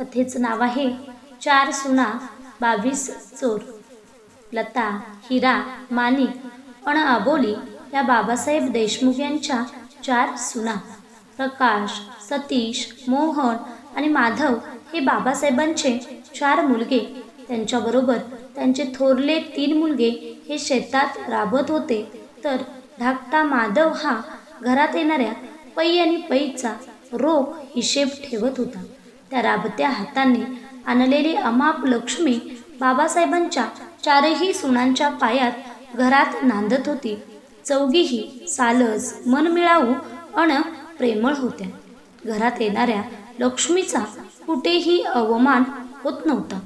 कथेचं नाव आहे चार सुना बावीस चोर. लता हिरा माणिक अण अबोली या बाबासाहेब देशमुख यांच्या चार सुना. प्रकाश सतीश मोहन आणि माधव हे बाबासाहेबांचे चार मुलगे. त्यांच्याबरोबर त्यांचे थोरले तीन मुलगे हे शेतात राबत होते. तर धाकटा माधव हा घरात येणाऱ्या पै आणि पैचा रोख हिशेब ठेवत होता. त्या राबत्या हातांनी आणलेली अमाप लक्ष्मी बाबासाहेबांच्या चारही सुनांच्या पायात घरात नांदत होती. चौघीही सालस मनमिळावू अण प्रेमळ होत्या. घरात येणाऱ्या लक्ष्मीचा कुठेही अवमान होत नव्हता.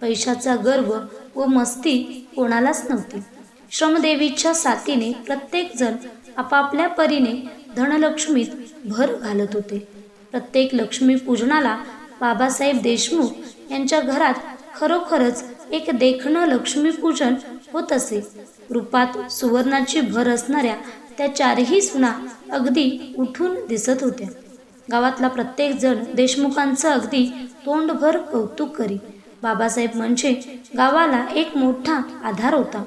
पैशाचा गर्व व मस्ती कोणालाच नव्हती. श्रमदेवीच्या साथीने प्रत्येकजण आपापल्या परीने धनलक्ष्मीत भर घालत होते. प्रत्येक लक्ष्मी पूजनाला बाबासाहेब देशमुख यांच्या घरात खरोखरच एक देखणं लक्ष्मीपूजन होत असे. रूपात सुवर्णाची भर असणाऱ्या त्या चारही सुना अगदी उठून दिसत होत्या. गावातला प्रत्येक जण देशमुखांचं अगदी तोंडभर कौतुक करी. बाबासाहेब म्हणजे गावाला एक मोठा आधार होता.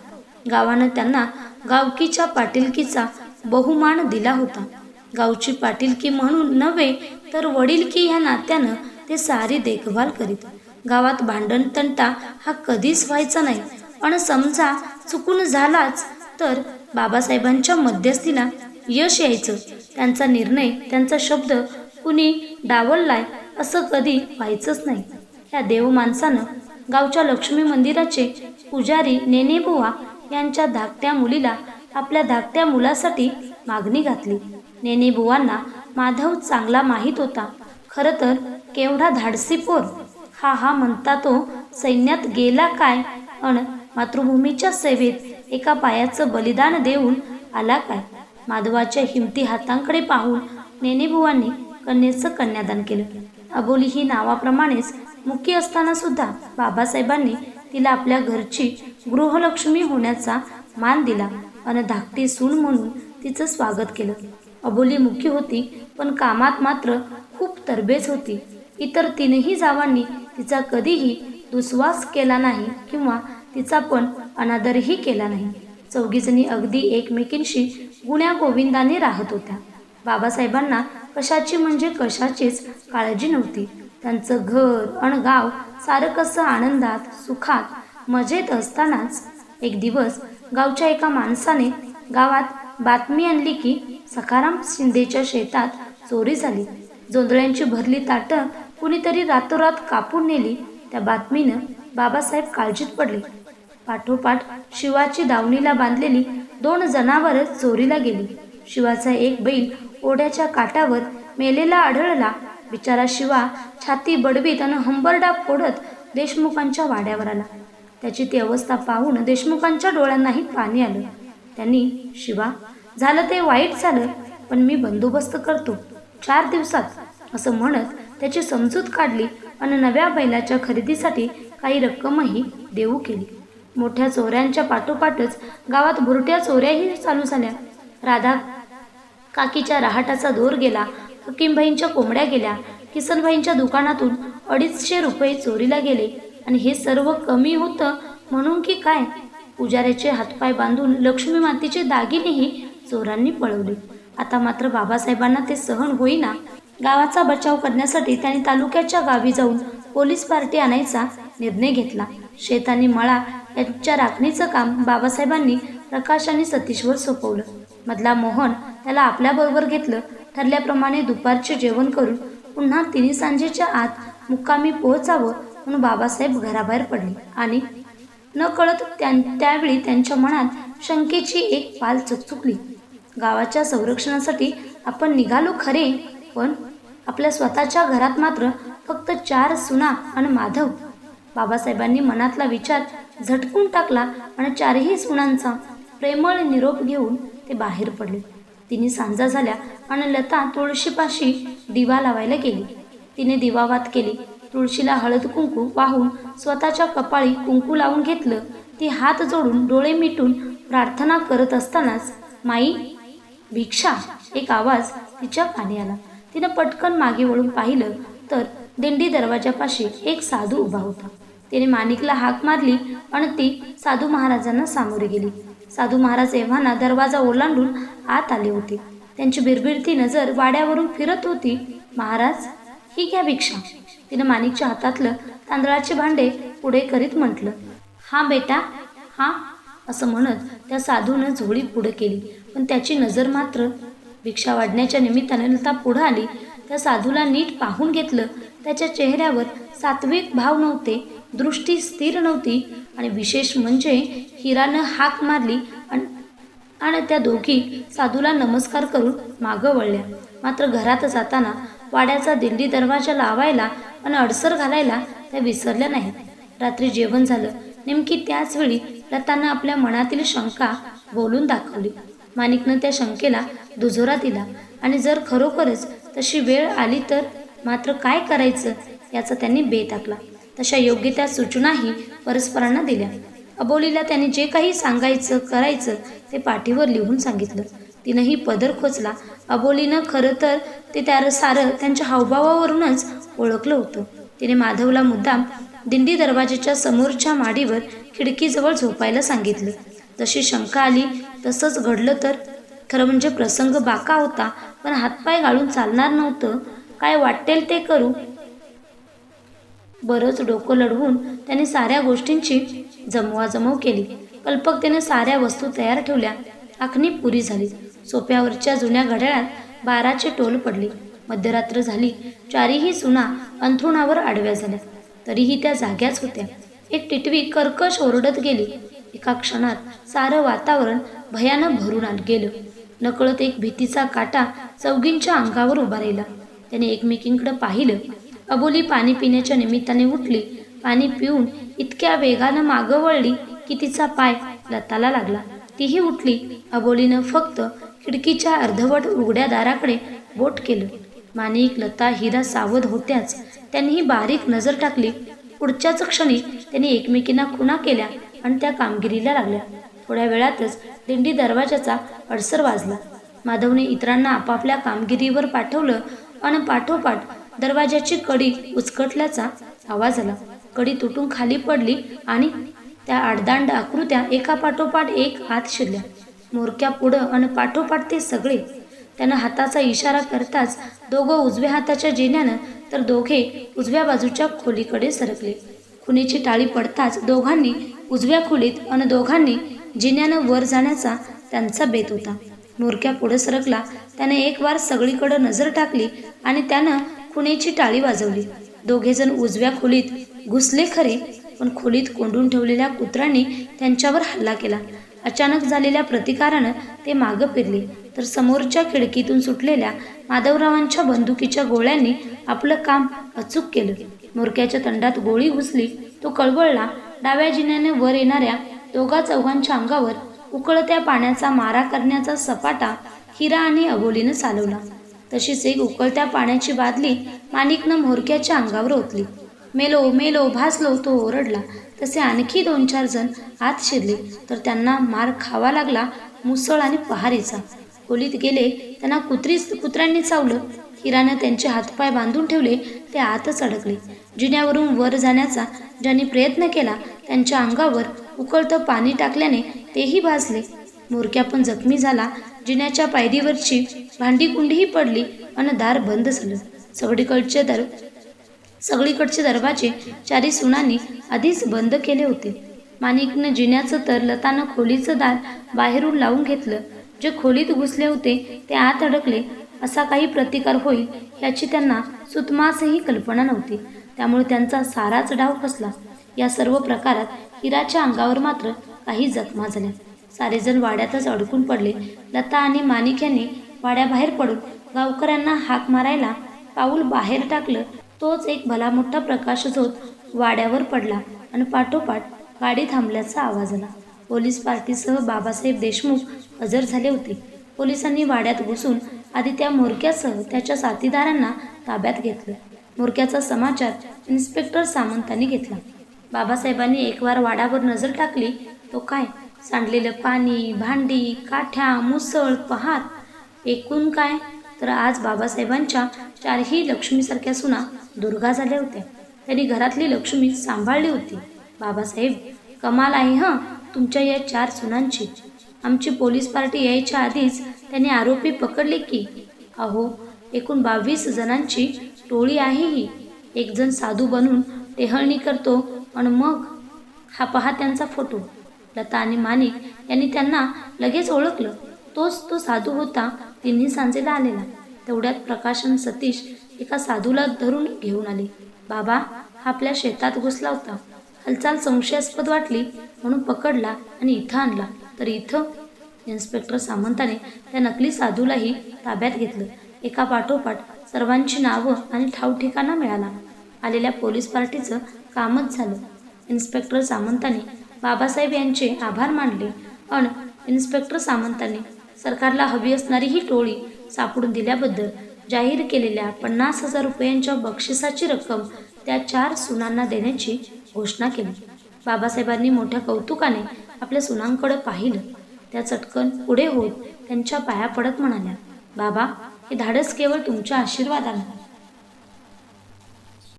गावानं त्यांना गावकीच्या पाटीलकीचा बहुमान दिला होता. गावची पाटीलकी म्हणून नव्हे तर वडीलकी ह्या नात्यानं ते सारी देखभाल करीत. गावात भांडण तंटा हा कधीच व्हायचा नाही. पण समजा चुकून झालाच तर बाबासाहेबांच्या मध्यस्थीला यश यायचं. त्यांचा निर्णय त्यांचा शब्द कुणी डावललाय असं कधी व्हायचंच नाही. ह्या देव माणसानं गावच्या लक्ष्मी मंदिराचे पुजारी नेनेबुवा यांच्या धाकट्या मुलीला आपल्या धाकट्या मुलासाठी मागणी घातली. नेनेबुवांना माधव चांगला माहीत होता. खरं तर केवढा धाडसी पोर? हा हा म्हणता तो सैन्यात गेला काय? अन मातृभूमीच्या सेवेत एका पायाचं बलिदान देऊन आला काय? माधवाच्या हिमती हातांकडे पाहून नेनेबुवांनी कन्येचं कन्यादान केलं. अबोली ही नावाप्रमाणेच मुखी असताना सुद्धा बाबासाहेबांनी तिला आपल्या घरची गृहलक्ष्मी होण्याचा मान दिला आणि धाकटी सून म्हणून तिचं स्वागत केलं. अबोली मुखी होती पण कामात मात्र खूप तरबेज होती. इतर तीनही जावांनी तिचा कधीही दुस्वास केला नाही किंवा तिचा पण अनादरही केला नाही. चौघीजणी अगदी एकमेकींशी गुण्या गोविंदाने राहत होत्या. बाबासाहेबांना कशाची म्हणजे कशाचीच काळजी नव्हती. त्यांचं घर अण गाव सारं कसं आनंदात सुखात मजेत असतानाच एक दिवस गावच्या एका माणसाने गावात बातमी आणली की सखाराम शिंदेच्या शेतात चोरी झाली. जोंधळ्यांची भरली ताटं कुणीतरी रातोरात कापून नेली. त्या बातमीनं बाबासाहेब काळजीत पडले. पाठोपाठ शिवाची दावणीला बांधलेली दोन जनावर चोरीला गेली. शिवाचा एक बैल ओढ्याच्या काठावर मेलेला आढळला. बिचारा शिवा छाती बडवीत आणि हंबरडा फोडत देशमुखांच्या वाड्यावर आला. त्याची ती अवस्था पाहून देशमुखांच्या डोळ्यांनाही पाणी आलं. त्यांनी शिवा झालं ते वाईट झालं पण मी बंदोबस्त करतो. चार दिवसात असं म्हणत त्याची समजूत काढली आणि नव्या बैलाच्या खरेदीसाठी काही रक्कमही देऊ केली. मोठ्या चोऱ्यांच्या पाठोपाठच गावात भुरट्या चोऱ्याही चालू झाल्या. राधा काकीच्या रहाटाचा दोर गेला. हकीमबाईंच्या कोंबड्या गेल्या. किसनबाईंच्या दुकानातून अडीचशे रुपये चोरीला गेले. आणि हे सर्व कमी होतं म्हणून की काय? पुजाऱ्याचे हातपाय बांधून लक्ष्मी मातेचे दागिनेही चोरांनी पळवले. आता मात्र बाबासाहेबांना ते सहन होईना. गावाचा बचाव करण्यासाठी त्यांनी तालुक्याच्या गावी जाऊन पोलीस पार्टी आणायचा निर्णय घेतला. शेत आणि मळा यांच्या राखणीचं काम बाबासाहेबांनी प्रकाश आणि सतीशवर सोपवलं. मधला मोहन त्याला आपल्याबरोबर घेतलं. ठरल्याप्रमाणे दुपारचे जेवण करून पुन्हा तिन्ही सांजेच्या आत मुक्कामी पोहोचावं म्हणून बाबासाहेब घराबाहेर पडले आणि न कळत त्या त्यावेळी त्यांच्या मनात शंकेची एक पाल चकचुकली. गावाच्या संरक्षणासाठी आपण निघालो खरे पण आपल्या स्वतःच्या घरात मात्र फक्त चार सुना आणि माधव. बाबासाहेबांनी मनातला विचार झटकून टाकला आणि चारही सुनांचा प्रेमळ निरोप घेऊन ते बाहेर पडले. तिने सांजा झाल्या आणि लता तुळशीपाशी दिवा लावायला गेली. तिने दिवावात केली. तुळशीला हळद कुंकू वाहून स्वतःच्या कपाळी कुंकू लावून घेतलं. ती हात जोडून डोळे मिटून प्रार्थना करत असतानाच माई भिक्षा एक आवाज तिच्या कानी आला. तिनं पटकन मागे वळून पाहिलं तर दिंडी दरवाजापाशी एक साधू उभा होता. तिने माणिकला हाक मारली आणि ती साधू महाराजांना सामोरी गेली. साधू महाराज एव्हाना दरवाजा ओलांडून आत आले होते. त्यांची बिरबिरती नजर वाड्यावरून फिरत होती. महाराज ही घ्या भिक्षा. तिनं माणिकच्या हातातलं तांदळाचे भांडे पुढे करीत म्हटलं. हा बेटा हा असं म्हणत त्या साधूनं झोळी पुढे केली. पण त्याची नजर मात्र भिक्षा वाढण्याच्या निमित्ताने लता पुढं आली त्या साधूला नीट पाहून घेतलं त्याच्या चेहऱ्यावर सात्विक भाव नव्हते दृष्टी स्थिर नव्हती आणि विशेष म्हणजे हिरानं हाक मारली आणि आणि त्या दोघी साधूला नमस्कार करून मागं वळल्या. मात्र घरात जाताना वाड्याचा दिंडी दरवाजा लावायला आणि अडसर घालायला त्या विसरल्या नाहीत. रात्री जेवण झालं. नेमकी त्याच वेळी लतानं आपल्या मनातील शंका बोलून दाखवली. माणिकनं त्या शंकेला दुजोरा दिला. आणि जर खरोखरच तशी वेळ आली तर मात्र काय करायचं याचा त्यांनी बेत टाकला तशा योग्य त्या सूचनाही परस्परांना दिल्या. अबोलीला त्यांनी जे काही सांगायचं करायचं ते पाठीवर लिहून सांगितलं. तिनंही पदर खोचला. अबोलीनं खरं तर ते त्या सारं त्यांच्या हावभावावरूनच ओळखलं होतं. तिने माधवला मुद्दाम दिंडी दरवाजेच्या समोरच्या माडीवर खिडकीजवळ झोपायला सांगितलं. जशी शंका आली तसंच घडलं तर. खरं म्हणजे प्रसंग बाका होता पण हातपाय गाळून चालणार नव्हतं. काय वाटेल ते करू. बरंच डोकं लढवून त्याने साऱ्या गोष्टींची जमवाजमव केली. कल्पकतेने साऱ्या वस्तू तयार ठेवल्या. आखणी पुरी झाली. सोप्यावरच्या जुन्या घड्याळात बाराचे टोल पडले. मध्यरात्र झाली. चारीही सुना अंथरुणावर आडव्या झाल्या. तरीही त्या जाग्याच होत्या. एक टिटवी कर्कश ओरडत गेली. एका क्षणात सारं वातावरण भयानं भरून आत गेलं. नकळत एक भीतीचा काटा चौघींच्या अंगावर उभा राहिला. त्याने एकमेकींकडे पाहिलं. अबोली पाणी पिण्याच्या निमित्ताने उठली. पाणी पिऊन इतक्या वेगानं मागं वळली की तिचा पाय लताला लागला. तीही उठली. अबोलीनं फक्त खिडकीच्या अर्धवट उघड्या दाराकडे बोट केलं. माणिक लता हिरा सावध होत्याच. त्यांनीही बारीक नजर टाकली. पुढच्याच क्षणी त्यांनी एकमेकींना खुणा केल्या. आणि त्या कामगिरीला लागल्या. थोड्या वेळातच दिंडी दरवाजाचा अडसर वाजला. माधवने इतरांना आपापल्या कामगिरीवर पाठवलं आणि पाठोपाठ दरवाजाची कडी उचकटल्याचा आवाज आला. कडी तुटून खाली पडली आणि त्या आडदांड आकृत्या एका पाठोपाठ एक आत शिरल्या. मोरक्या पुढं आणि पाठोपाठ ते सगळे. त्यानं हाताचा इशारा करताच दोघं उजव्या हाताच्या जिन्यानं तर दोघे उजव्या बाजूच्या खोलीकडे सरकले. खुनीची टाळी पडताच दोघांनी उजव्या खोलीत आणि दोघांनी जिन्यानं वर जाण्याचा त्यांचा बेत होता. मोरक्या पुढे सरकला त्याने एक वार सगळीकडे नजर टाकली आणि त्यानं खुणेची टाळी वाजवली. दोघेजण उजव्या खोलीत घुसले खरे पण खोलीत कोंडून ठेवलेल्या कुत्र्यांनी त्यांच्यावर हल्ला केला. अचानक झालेल्या प्रतिकारानं ते मागं फिरले तर समोरच्या खिडकीतून सुटलेल्या माधवरावांच्या बंदुकीच्या गोळ्यांनी आपलं काम अचूक केलं. मोरक्याच्या तंडात गोळी घुसली तो कळवळला डाव्या जिन्याने वर येणाऱ्या दोघा चौघांच्या अंगावर उकळत्या पाण्याचा मारा करण्याचा सपाटा हिरा आणि अबोलीनं चालवला. तशीच एक उकळत्या पाण्याची बादली माणिकनं मोरक्याच्या अंगावर ओतली. मेलो मेलो भासलो तो ओरडला. तसे आणखी दोन चार जण आत शिरले तर त्यांना मार खावा लागला मुसळ आणि पहारीचा. खोलीत गेले त्यांना कुत्रीच कुत्र्यांनी चावलं हिरानं त्यांचे हातपाय बांधून ठेवले ते आतच अडकले. जिन्यावरून वर जाण्याचा ज्यांनी प्रयत्न केला त्यांच्या अंगावर उकळतं पाणी टाकल्याने तेही भाजले. मोरक्या पण जखमी झाला. जिन्याच्या पायरीवरची भांडीकुंडीही पडली आणि दार बंद झालं. सगळीकडचे दर सगळीकडचे दरवाजे चारी सुनांनी आधीच बंद केले होते. माणिकनं जिन्याचं तर लतानं खोलीचं दार बाहेरून लावून घेतलं. जे खोलीत घुसले होते ते आत अडकले. असा काही प्रतिकार होईल याची त्यांना सुतमासही कल्पना नव्हती. त्यामुळे त्यांचा साराच डाव फसला. या सर्व प्रकारात हिराच्या अंगावर मात्र काही जखमा झाल्या. सारेजण वाड्यातच अडकून पडले. लता आणि माणिक यांनी वाड्याबाहेर पडून गावकऱ्यांना हाक मारायला पाऊल बाहेर टाकलं. तोच एक भला मोठा प्रकाश झोत वाड्यावर पडला आणि पाठोपाठ गाडी थांबल्याचा आवाज आला. पोलीस पार्टीसह बाबासाहेब देशमुख हजर झाले होते. पोलिसांनी वाड्यात घुसून आधी त्या मोरक्यासह त्याच्या साथीदारांना ताब्यात घेतलं. मोरक्याचा समाचार इन्स्पेक्टर सामंतांनी घेतला. बाबासाहेबांनी एकवार वाडावर नजर टाकली. तो काय? सांडलेलं पाणी भांडी काठ्या मुसळ पहात. एकूण काय? तर आज बाबासाहेबांच्या चारही लक्ष्मीसारख्या सुना दुर्गा झाल्या होत्या. त्यांनी घरातली लक्ष्मी सांभाळली होती. बाबासाहेब कमाल आहे हां तुमच्या या चार सुनांची. आमची पोलीस पार्टी यायच्या आधीच त्यांनी आरोपी पकडले की अहो एकूण बावीस जणांची टोळी आहे ही. एक जण साधू बनून टेहळणी करतो आणि मग हा पहा त्यांचा फोटो. लता आणि माणिक यांनी त्यांना लगेच ओळखलं. तोच तो साधू होता तिन्ही सांजेला आलेला. तेवढ्यात प्रकाशन सतीश एका साधूला धरून घेऊन आले. बाबा हा आपल्या शेतात घुसला होता. हालचाल संशयास्पद वाटली म्हणून पकडला आणि इथं आणला. तर इथं इन्स्पेक्टर सामंताने त्या नकली साधूलाही ताब्यात घेतलं. एका पाठोपाठ सर्वांची नावं आणि ठाव ठिकाणा मिळाला. आलेल्या पोलीस पार्टीचं कामच झालं. इन्स्पेक्टर सामंताने बाबासाहेब यांचे आभार मानले. पण इन्स्पेक्टर सामंताने सरकारला हवी असणारी ही टोळी सापडून दिल्याबद्दल जाहीर केलेल्या पन्नास हजार रुपयांच्या बक्षिसाची रक्कम त्या चार सुनांना देण्याची घोषणा केली. बाबासाहेबांनी मोठ्या कौतुकाने आपल्या सुनांकडे पाहिलं. त्या चटकन पुढे होत त्यांच्या पाया पडत म्हणाल्या बाबा हे धाडस केवळ तुमच्या आशीर्वादानं.